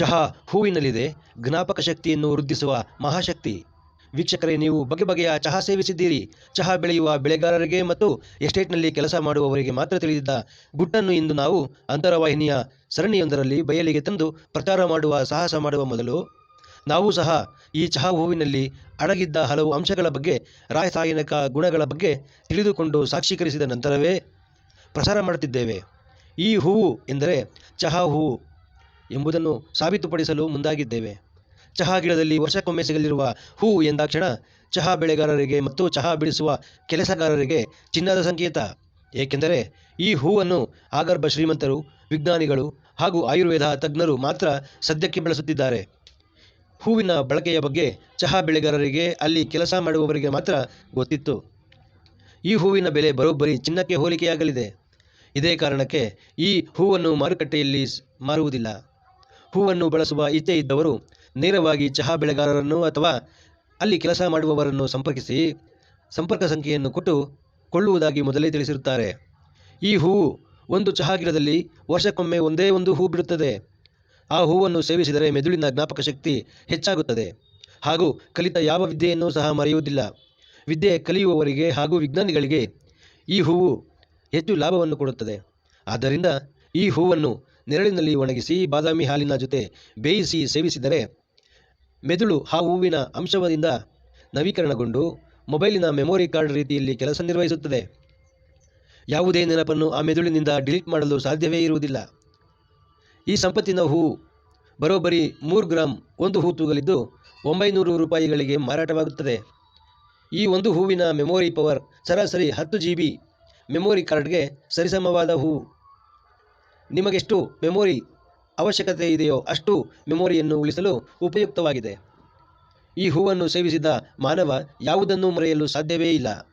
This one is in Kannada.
ಚಹಾ ಹೂವಿನಲ್ಲಿದೆ. ಜ್ಞಾಪಕ ಶಕ್ತಿಯನ್ನು ವೃದ್ಧಿಸುವ ಮಹಾಶಕ್ತಿ. ವೀಕ್ಷಕರೇ, ನೀವು ಬಗೆ ಬಗೆಯ ಚಹಾ ಸೇವಿಸಿದ್ದೀರಿ. ಚಹಾ ಬೆಳೆಯುವ ಬೆಳೆಗಾರರಿಗೆ ಮತ್ತು ಎಸ್ಟೇಟ್ನಲ್ಲಿ ಕೆಲಸ ಮಾಡುವವರಿಗೆ ಮಾತ್ರ ತಿಳಿದಿದ್ದ ಗುಟ್ಟನ್ನು ಇಂದು ನಾವು ಅಂತರವಾಹಿನಿಯ ಸರಣಿಯೊಂದರಲ್ಲಿ ಬಯಲಿಗೆ ತಂದು ಪ್ರಚಾರ ಮಾಡುವ ಸಾಹಸ ಮಾಡುವ ಮೊದಲು ನಾವು ಸಹ ಈ ಚಹಾ ಹೂವಿನಲ್ಲಿ ಅಡಗಿದ್ದ ಹಲವು ಅಂಶಗಳ ಬಗ್ಗೆ, ರಾಸಾಯನಿಕ ಗುಣಗಳ ಬಗ್ಗೆ ತಿಳಿದುಕೊಂಡು ಸಾಕ್ಷೀಕರಿಸಿದ ನಂತರವೇ ಪ್ರಸಾರ ಮಾಡುತ್ತಿದ್ದೇವೆ. ಈ ಹೂವು ಎಂದರೆ ಚಹಾ ಹೂವು ಎಂಬುದನ್ನು ಸಾಬೀತುಪಡಿಸಲು ಮುಂದಾಗಿದ್ದೇವೆ. ಚಹಾ ಗಿಡದಲ್ಲಿ ವರ್ಷಕ್ಕೊಮ್ಮೆ ಸಿಗಲಿರುವ ಹೂ ಎಂದಾಕ್ಷಣ ಚಹಾ ಬೆಳೆಗಾರರಿಗೆ ಮತ್ತು ಚಹಾ ಬಿಡಿಸುವ ಕೆಲಸಗಾರರಿಗೆ ಚಿನ್ನದ ಸಂಕೇತ. ಏಕೆಂದರೆ ಈ ಹೂವನ್ನು ಆಗರ್ಭ ಶ್ರೀಮಂತರು, ವಿಜ್ಞಾನಿಗಳು ಹಾಗೂ ಆಯುರ್ವೇದ ತಜ್ಞರು ಮಾತ್ರ ಸದ್ಯಕ್ಕೆ ಬಳಸುತ್ತಿದ್ದಾರೆ. ಹೂವಿನ ಬಳಕೆಯ ಬಗ್ಗೆ ಚಹಾ ಬೆಳೆಗಾರರಿಗೆ ಅಲ್ಲಿ ಕೆಲಸ ಮಾಡುವವರಿಗೆ ಮಾತ್ರ ಗೊತ್ತಿತ್ತು. ಈ ಹೂವಿನ ಬೆಲೆ ಬರೋಬ್ಬರಿ ಚಿನ್ನಕ್ಕೆ ಹೋಲಿಕೆಯಾಗಲಿದೆ. ಇದೇ ಕಾರಣಕ್ಕೆ ಈ ಹೂವನ್ನು ಮಾರುಕಟ್ಟೆಯಲ್ಲಿ ಮಾರುವುದಿಲ್ಲ. ಹೂವನ್ನು ಬಳಸುವ ಇಚ್ಛೆ ಇದ್ದವರು ನೇರವಾಗಿ ಚಹಾ ಬೆಳೆಗಾರರನ್ನು ಅಥವಾ ಅಲ್ಲಿ ಕೆಲಸ ಮಾಡುವವರನ್ನು ಸಂಪರ್ಕಿಸಿ ಸಂಪರ್ಕ ಸಂಖ್ಯೆಯನ್ನು ಕೊಟ್ಟು ಕೊಳ್ಳುವುದಾಗಿ ಮೊದಲೇ ತಿಳಿಸಿರುತ್ತಾರೆ. ಈ ಹೂವು ಒಂದು ಚಹಾ ಗಿಡದಲ್ಲಿ ವರ್ಷಕ್ಕೊಮ್ಮೆ ಒಂದೇ ಒಂದು ಹೂ ಬಿಡುತ್ತದೆ. ಆ ಹೂವನ್ನು ಸೇವಿಸಿದರೆ ಮೆದುಳಿನ ಜ್ಞಾಪಕ ಶಕ್ತಿ ಹೆಚ್ಚಾಗುತ್ತದೆ. ಹಾಗೂ ಕಲಿತ ಯಾವ ವಿದ್ಯೆಯನ್ನು ಸಹ ಮರೆಯುವುದಿಲ್ಲ. ವಿದ್ಯೆ ಕಲಿಯುವವರಿಗೆ ಹಾಗೂ ವಿಜ್ಞಾನಿಗಳಿಗೆ ಈ ಹೂವು ಹೆಚ್ಚು ಲಾಭವನ್ನು ಕೊಡುತ್ತದೆ. ಆದ್ದರಿಂದ ಈ ಹೂವನ್ನು ನೆರಳಿನಲ್ಲಿ ಒಣಗಿಸಿ ಬಾದಾಮಿ ಹಾಲಿನ ಜೊತೆ ಬೇಯಿಸಿ ಸೇವಿಸಿದರೆ ಮೆದುಳು ಆ ಹೂವಿನ ಅಂಶದಿಂದ ನವೀಕರಣಗೊಂಡು ಮೊಬೈಲಿನ ಮೆಮೊರಿ ಕಾರ್ಡ್ ರೀತಿಯಲ್ಲಿ ಕೆಲಸ ನಿರ್ವಹಿಸುತ್ತದೆ. ಯಾವುದೇ ನೆನಪನ್ನು ಆ ಮೆದುಳಿನಿಂದ ಡಿಲೀಟ್ ಮಾಡಲು ಸಾಧ್ಯವೇ ಇರುವುದಿಲ್ಲ. ಈ ಸಂಪತ್ತಿನ ಹೂವು ಬರೋಬ್ಬರಿ ಮೂರು ಗ್ರಾಂ ಒಂದು ಹೂ ತೂಗಲಿದ್ದು ಒಂಬೈನೂರು ರೂಪಾಯಿಗಳಿಗೆ ಮಾರಾಟವಾಗುತ್ತದೆ. ಈ ಒಂದು ಹೂವಿನ ಮೆಮೊರಿ ಪವರ್ ಸರಾಸರಿ ಹತ್ತು ಜಿ ಬಿ ಮೆಮೊರಿ ಕಾರ್ಡ್ಗೆ ಸರಿಸಮವಾದ ಹೂವು ನಿಮಗೆಷ್ಟು ಮೆಮೊರಿ ಅವಶ್ಯಕತೆ ಇದೆಯೋ ಅಷ್ಟು ಮೆಮೊರಿಯನ್ನು ಉಳಿಸಲು ಉಪಯುಕ್ತವಾಗಿದೆ. ಈ ಹೂವನ್ನು ಸೇವಿಸಿದ ಮಾನವ ಯಾವುದನ್ನೂ ಮರೆಯಲು ಸಾಧ್ಯವೇ ಇಲ್ಲ.